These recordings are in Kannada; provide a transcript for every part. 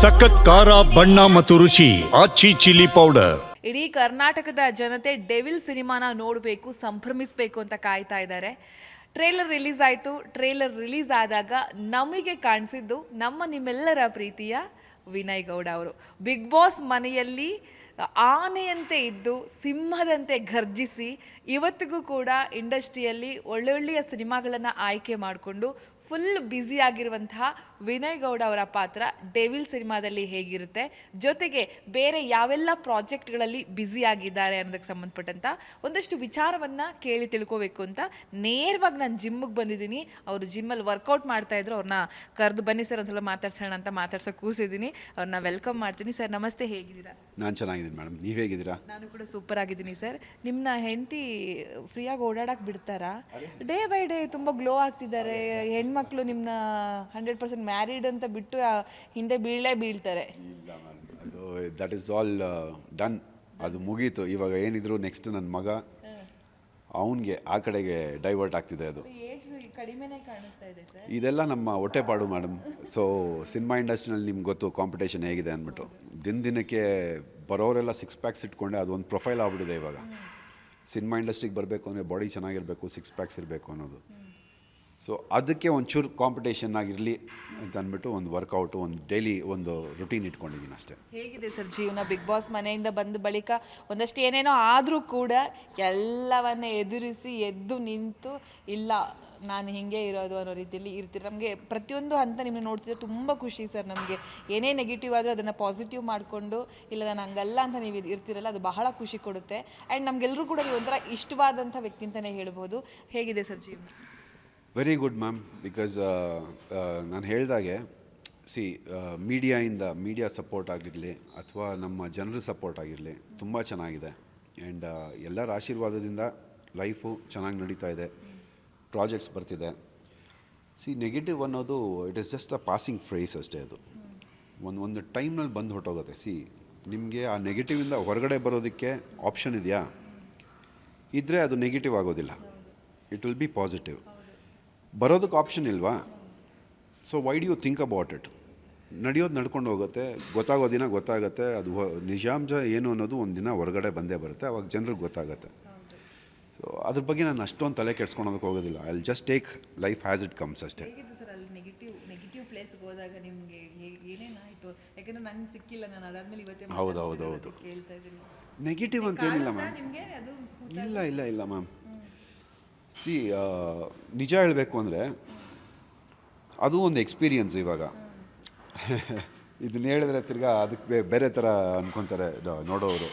ಸಖತ್ ಖಾರ, ಬಣ್ಣ ಮತ್ತು ರುಚಿ ಆಚಿ ಚಿಲ್ಲಿ ಪೌಡರ್. ಇಡೀ ಕರ್ನಾಟಕದ ಜನತೆ ಡೆವಿಲ್ ಸಿನಿಮಾನ ನೋಡಬೇಕು, ಸಂಭ್ರಮಿಸಬೇಕು ಅಂತ ಕಾಯ್ತಾ ಇದ್ದಾರೆ. ಟ್ರೇಲರ್ ರಿಲೀಸ್ ಆಯಿತು. ಟ್ರೇಲರ್ ರಿಲೀಸ್ ಆದಾಗ ನಮಗೆ ಕಾಣಿಸಿದ್ದು ನಮ್ಮ ನಿಮ್ಮೆಲ್ಲರ ಪ್ರೀತಿಯ ವಿನಯ್ ಗೌಡ ಅವರು. ಬಿಗ್ ಬಾಸ್ ಮನೆಯಲ್ಲಿ ಆನೆಯಂತೆ ಇದ್ದು ಸಿಂಹದಂತೆ ಘರ್ಜಿಸಿ ಇವತ್ತಿಗೂ ಕೂಡ ಇಂಡಸ್ಟ್ರಿಯಲ್ಲಿ ಒಳ್ಳೊಳ್ಳೆಯ ಸಿನಿಮಾಗಳನ್ನು ಆಯ್ಕೆ ಮಾಡಿಕೊಂಡು ಫುಲ್ ಬ್ಯುಸಿ ಆಗಿರುವಂತಹ ವಿನಯ್ ಗೌಡ ಅವರ ಪಾತ್ರ ಡೇವಿಲ್ ಸಿನಿಮಾದಲ್ಲಿ ಹೇಗಿರುತ್ತೆ ಜೊತೆಗೆ ಬೇರೆ ಯಾವೆಲ್ಲ ಪ್ರಾಜೆಕ್ಟ್ಗಳಲ್ಲಿ ಬ್ಯುಸಿ ಆಗಿದ್ದಾರೆ ಅನ್ನೋದಕ್ಕೆ ಸಂಬಂಧಪಟ್ಟಂತ ಒಂದಷ್ಟು ವಿಚಾರವನ್ನ ಕೇಳಿ ತಿಳ್ಕೋಬೇಕು ಅಂತ ನೇರವಾಗಿ ನಾನು ಜಿಮ್ಮಿಗೆ ಬಂದಿದ್ದೀನಿ. ಅವರು ಜಿಮ್ಮಲ್ಲಿ ವರ್ಕೌಟ್ ಮಾಡ್ತಾ ಇದ್ರು ಅವ್ರನ್ನ ಕರೆದು ಬನ್ನಿ ಸರ್ ಒಂದ್ಸಲ ಮಾತಾಡ್ಸೋಣ ಅಂತ ಮಾತಾಡ್ಸೋಕೆ ಕೂರಿಸಿದ್ದೀನಿ ಅವ್ರನ್ನ ವೆಲ್ಕಮ್ ಮಾಡ್ತೀನಿ ಸರ್. ನಮಸ್ತೆ ಹೇಗಿದ್ದೀರಾ? ನಾನು ಚೆನ್ನಾಗಿದ್ದೀನಿ ಮೇಡಮ್. ನೀವು ಹೇಗಿದ್ದೀರಾ? ನಾನು ಕೂಡ ಸೂಪರ್ ಆಗಿದ್ದೀನಿ ಸರ್. ನಿಮ್ಮನ್ನ ಹೆಂಡತಿ ಫ್ರೀಯಾಗಿ ಓಡಾಡಕ್ಕೆ ಬಿಡ್ತಾರಾ? ಡೇ ಬೈ ಡೇ ತುಂಬ ಗ್ಲೋ ಆಗ್ತಿದ್ದಾರೆ. ಹೆಣ್ಮಕ್ಳು ನಿಮ್ಮನ್ನ ಹಂಡ್ರೆಡ್ ಪರ್ಸೆಂಟ್ ಮ್ಯಾರಿಡ್ ಅಂತ ಬಿಟ್ಟು ಆ ಹಿಂದೆ ಬೀಳಲೇ ಬೀಳ್ತಾರೆ. ಅದು ದಟ್ ಈಸ್ ಆಲ್ ಡನ್ ಅದು ಮುಗೀತು. ಇವಾಗ ಏನಿದ್ರು ನೆಕ್ಸ್ಟ್ ನನ್ನ ಮಗ ಅವನಿಗೆ ಆ ಕಡೆಗೆ ಡೈವರ್ಟ್ ಆಗ್ತಿದೆ ಅದು. ಏಜ್ ಕಡಿಮೆನೇ ಕಾಣಿಸ್ತಾ ಇದೆ ಸರ್? ಇದೆಲ್ಲ ನಮ್ಮ ಹೊಟ್ಟೆಪಾಡು ಮೇಡಮ್ ಸೊ ಸಿನಿಮಾ ಇಂಡಸ್ಟ್ರಿನಲ್ಲಿ ನಿಮ್ಗೆ ಗೊತ್ತು ಕಾಂಪಿಟೇಷನ್ ಹೇಗಿದೆ ಅಂದ್ಬಿಟ್ಟು. ದಿನ ದಿನಕ್ಕೆ ಬರೋರೆಲ್ಲ ಸಿಕ್ಸ್ ಪ್ಯಾಕ್ಸ್ ಇಟ್ಕೊಂಡೆ ಅದು ಒಂದು ಪ್ರೊಫೈಲ್ ಆಗ್ಬಿಟ್ಟಿದೆ ಇವಾಗ. ಸಿನಿಮಾ ಇಂಡಸ್ಟ್ರಿಗೆ ಬರಬೇಕು ಅಂದರೆ ಬಾಡಿ ಚೆನ್ನಾಗಿರಬೇಕು ಸಿಕ್ಸ್ ಪ್ಯಾಕ್ಸ್ ಇರಬೇಕು ಅನ್ನೋದು. ಸೊ ಅದಕ್ಕೆ ಒಂಚೂರು ಕಾಂಪಿಟೇಷನ್ ಆಗಿರಲಿ ಅಂತ ಅಂದ್ಬಿಟ್ಟು ಒಂದು ವರ್ಕೌಟು ಒಂದು ಡೈಲಿ ಒಂದು ರುಟೀನ್ ಇಟ್ಕೊಂಡಿದ್ದೀನಿ ಅಷ್ಟೇ. ಹೇಗಿದೆ ಸರ್ ಜೀವನ? ಬಿಗ್ ಬಾಸ್ ಮನೆಯಿಂದ ಬಂದ ಬಳಿಕ ಒಂದಷ್ಟು ಏನೇನೋ ಆದರೂ ಕೂಡ ಎಲ್ಲವನ್ನ ಎದುರಿಸಿ, ಎದ್ದು ನಿಂತು, ಇಲ್ಲ, ನಾನು ಹಿಂಗೆ ಇರೋದು ಅನ್ನೋ ರೀತಿಯಲ್ಲಿ ಇರ್ತೀರಿ? ನಮಗೆ ಪ್ರತಿಯೊಂದು ಹಂತ ನಿಮ್ಮನ್ನ ನೋಡ್ತಿದ್ರೆ ತುಂಬ ಖುಷಿ ಸರ್ ನಮಗೆ. ಏನೇ ನೆಗೆಟಿವ್ ಆದರೂ ಅದನ್ನು ಪಾಸಿಟಿವ್ ಮಾಡಿಕೊಂಡು, ಇಲ್ಲ, ನಾನು ಹಂಗಲ್ಲ ಅಂತ ನೀವು ಇರ್ತಿರಲ್ಲ, ಅದು ಬಹಳ ಖುಷಿ ಕೊಡುತ್ತೆ. ಆ್ಯಂಡ್ ನಮಗೆಲ್ಲರೂ ಕೂಡ ನೀವು ಒಂಥರ ಇಷ್ಟವಾದಂಥ ವ್ಯಕ್ತಿ ಅಂತಲೇ ಹೇಳ್ಬೋದು. ಹೇಗಿದೆ ಸರ್ ಜೀವನ? ವೆರಿ ಗುಡ್ ಮ್ಯಾಮ್ ಬಿಕಾಸ್ ನಾನು ಹೇಳಿದಾಗೆ ಸಿ ಮೀಡಿಯಾಯಿಂದ ಮೀಡಿಯಾ ಸಪೋರ್ಟ್ ಆಗಿರಲಿ, ಅಥವಾ ನಮ್ಮ ಜನರ ಸಪೋರ್ಟ್ ಆಗಿರಲಿ, ತುಂಬ ಚೆನ್ನಾಗಿದೆ. ಆ್ಯಂಡ್ ಎಲ್ಲರ ಆಶೀರ್ವಾದದಿಂದ ಲೈಫು ಚೆನ್ನಾಗಿ ನಡೀತಾ ಇದೆ. ಪ್ರಾಜೆಕ್ಟ್ಸ್ ಬರ್ತಿದೆ. ಸಿ ನೆಗೆಟಿವ್ ಅನ್ನೋದು it is just a passing phrase ಅಷ್ಟೇ ಅದು. ಒಂದು ಒಂದು ಟೈಮ್ನಲ್ಲಿ ಬಂದು ಹೊಟ್ಟೋಗುತ್ತೆ ಸಿ ನಿಮಗೆ ಆ ನೆಗೆಟಿವಿಂದ ಹೊರಗಡೆ ಬರೋದಕ್ಕೆ ಆಪ್ಷನ್ ಇದೆಯಾ? ಇದ್ದರೆ ಅದು ನೆಗೆಟಿವ್ ಆಗೋದಿಲ್ಲ. ಇಟ್ ವಿಲ್ ಬಿ ಪಾಸಿಟಿವ್ ಬರೋದಕ್ಕೆ ಆಪ್ಷನ್ ಇಲ್ವಾ? So why do you think about it ನಡೆಯೋದು ನಡ್ಕೊಂಡು ಹೋಗುತ್ತೆ ಗೊತ್ತಾಗೋ ದಿನ ಗೊತ್ತಾಗುತ್ತೆ ಅದು ನಿಜಾಂಜ ನಿಜಾಂಶ ಏನು ಅನ್ನೋದು ಒಂದು ದಿನ ಹೊರಗಡೆ ಬಂದೇ ಬರುತ್ತೆ ಅವಾಗ ಜನರಿಗೆ ಗೊತ್ತಾಗುತ್ತೆ. ಸೊ ಅದ್ರ ಬಗ್ಗೆ ನಾನು ಅಷ್ಟೊಂದು ತಲೆ ಕೆಡ್ಸ್ಕೊಳೋದಕ್ಕೆ ಹೋಗೋದಿಲ್ಲ. I just take life has it comes ಅಷ್ಟೇ. ಹೌದು, ಹೌದು, ಹೌದು. ನೆಗೆಟಿವ್ ಅಂತ ಏನಿಲ್ಲ ಮ್ಯಾಮ್ ಇಲ್ಲ ಇಲ್ಲ ಇಲ್ಲ ಮ್ಯಾಮ್ ಸಿ ನಿಜ ಹೇಳಬೇಕು ಅಂದರೆ ಅದು ಒಂದು ಎಕ್ಸ್ಪೀರಿಯನ್ಸ್ ಇವಾಗ. ಇದನ್ನ ಹೇಳಿದ್ರೆ ತಿರ್ಗಾ ಅದಕ್ಕೆ ಬೇರೆ ಥರ ಅಂದ್ಕೊತಾರೆ ನೋಡೋರು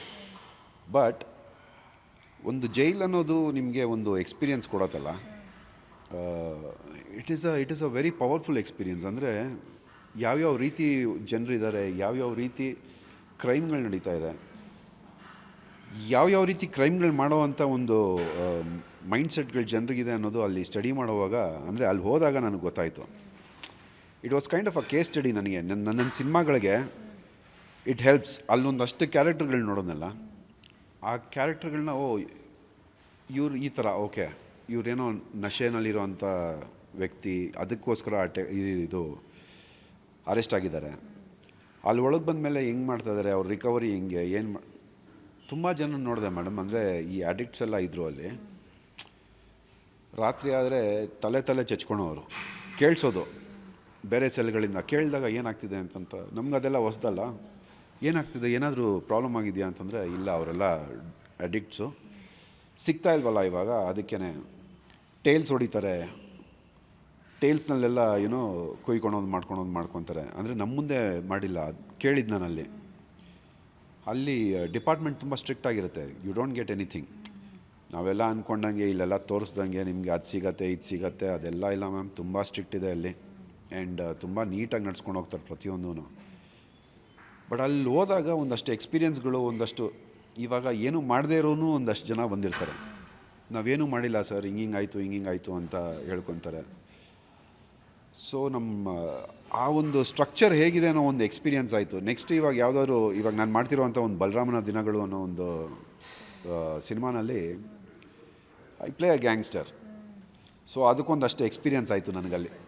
ಬಟ್ ಒಂದು ಜೈಲ್ ಅನ್ನೋದು ನಿಮಗೆ ಒಂದು experience ಕೊಡತ್ತಲ್ಲ. It is a it is a very powerful experience ಅಂದರೆ ಯಾವ್ಯಾವ ರೀತಿ ಜನರಿದ್ದಾರೆ ಯಾವ್ಯಾವ ರೀತಿ ಕ್ರೈಮ್ಗಳು ನಡೀತಾ ಇದೆ, ಯಾವ್ಯಾವ ರೀತಿ ಕ್ರೈಮ್ಗಳು ಮಾಡೋವಂಥ ಒಂದು ಮೈಂಡ್ ಸೆಟ್ಗಳು ಜನರಿಗಿದೆ ಅನ್ನೋದು ಅಲ್ಲಿ ಸ್ಟಡಿ ಮಾಡುವಾಗ, ಅಂದರೆ ಅಲ್ಲಿ ಹೋದಾಗ ನನಗೆ ಗೊತ್ತಾಯಿತು. It was kind of a case study ನನಗೆ. ನನ್ನ ನನ್ನ ಸಿನಿಮಾಗಳಿಗೆ ಇಟ್ ಹೆಲ್ಪ್ಸ್ ಅಲ್ಲೊಂದಷ್ಟು ಕ್ಯಾರೆಕ್ಟರ್ಗಳು ನೋಡೋದಲ್ಲ, ಆ ಕ್ಯಾರೆಕ್ಟರ್ಗಳನ್ನ ಓ, ಇವ್ರು ಈ ಥರ ಓಕೆ, ಇವ್ರೇನೋ ನಶೆನಲ್ಲಿರೋವಂಥ ವ್ಯಕ್ತಿ, ಅದಕ್ಕೋಸ್ಕರ ಅಟೆ ಇದು ಅರೆಸ್ಟ್ ಆಗಿದ್ದಾರೆ. ಅಲ್ಲಿ ಒಳಗೆ ಬಂದಮೇಲೆ ಹೆಂಗೆ ಮಾಡ್ತಾಯಿದ್ದಾರೆ ಅವ್ರ ರಿಕವರಿ ಹೆಂಗೆ, ಏನು ಮಾ, ತುಂಬ ಜನ ನೋಡಿದೆ ಮೇಡಮ್ ಅಂದರೆ ಈ ಅಡಿಕ್ಟ್ಸ್ ಎಲ್ಲ ಇದ್ದರು ಅಲ್ಲಿ. ರಾತ್ರಿ ಆದರೆ ತಲೆ ತಲೆ ಚಚ್ಕೊಳೋರು ಕೇಳಿಸೋದು. ಬೇರೆ ಸೆಲ್ಗಳಿಂದ ಕೇಳಿದಾಗ ಏನಾಗ್ತಿದೆ ಅಂತಂತ. ನಮ್ಗೆ ಅದೆಲ್ಲ ಹೊಸ್ದಲ್ಲ. ಏನಾಗ್ತಿದೆ? ಏನಾದರೂ ಪ್ರಾಬ್ಲಮ್ ಆಗಿದೆಯಾ ಅಂತಂದರೆ, ಇಲ್ಲ, ಅವರೆಲ್ಲ ಅಡಿಕ್ಟ್ಸು. ಸಿಗ್ತಾ ಇಲ್ವಲ್ಲ ಇವಾಗ? ಅದಕ್ಕೇ ಟೇಲ್ಸ್ ಹೊಡಿತಾರೆ. ಟೇಲ್ಸ್ನಲ್ಲೆಲ್ಲ ಏನೋ ಕೊಯ್ಕೊಳೋದು ಮಾಡ್ಕೊಳೋದು ಮಾಡ್ಕೊತಾರೆ. ಅಂದರೆ ನಮ್ಮ ಮುಂದೆ ಮಾಡಿಲ್ಲ. ಕೇಳಿದ್ದು ನಾನು ಅಲ್ಲಿ ಅಲ್ಲಿ, ಡಿಪಾರ್ಟ್ಮೆಂಟ್ ತುಂಬ ಸ್ಟ್ರಿಕ್ಟ್ ಆಗಿರುತ್ತೆ. ಯು ಡೋಂಟ್ ಗೆಟ್ ಎನಿಥಿಂಗ್ ನಾವೆಲ್ಲ ಅಂದ್ಕೊಂಡಂಗೆ ಇಲ್ಲೆಲ್ಲ ತೋರಿಸ್ದಂಗೆ ನಿಮಗೆ ಅದು ಸಿಗತ್ತೆ, ಇದು ಸಿಗತ್ತೆ, ಅದೆಲ್ಲ ಇಲ್ಲ ಮ್ಯಾಮ್. ತುಂಬ ಸ್ಟ್ರಿಕ್ಟ್ ಇದೆ ಅಲ್ಲಿ. ಆ್ಯಂಡ್ ತುಂಬ ನೀಟಾಗಿ ನಡ್ಸ್ಕೊಂಡು ಹೋಗ್ತಾರೆ ಪ್ರತಿಯೊಂದೂ ಬಟ್ ಅಲ್ಲಿ ಹೋದಾಗ ಒಂದಷ್ಟು ಎಕ್ಸ್ಪೀರಿಯನ್ಸ್ಗಳು ಒಂದಷ್ಟು ಇವಾಗ ಏನು ಮಾಡದೇ ಇರೋನು ಒಂದಷ್ಟು ಜನ ಬಂದಿರ್ತಾರೆ. ನಾವೇನೂ ಮಾಡಿಲ್ಲ ಸರ್, ಹಿಂಗಿಂಗೆ ಆಯಿತು ಹಿಂಗಿಂಗೆ ಆಯಿತು ಅಂತ ಹೇಳ್ಕೊತಾರೆ. ಸೊ ನಮ್ಮ ಆ ಒಂದು ಸ್ಟ್ರಕ್ಚರ್ ಹೇಗಿದೆ ಅನ್ನೋ ಒಂದು ಎಕ್ಸ್ಪೀರಿಯೆನ್ಸ್ ಆಯಿತು. ನೆಕ್ಸ್ಟ್ ಇವಾಗ ಯಾವುದಾದ್ರು, ಇವಾಗ ನಾನು ಮಾಡ್ತಿರೋವಂಥ ಒಂದು ಬಲರಾಮನ ದಿನಗಳು ಅನ್ನೋ ಒಂದು ಸಿನಿಮಾನಲ್ಲಿ I play a gangster so ಅದಕ್ಕೊಂದಷ್ಟು experience ಆಯಿತು ನನಗಲ್ಲಿ.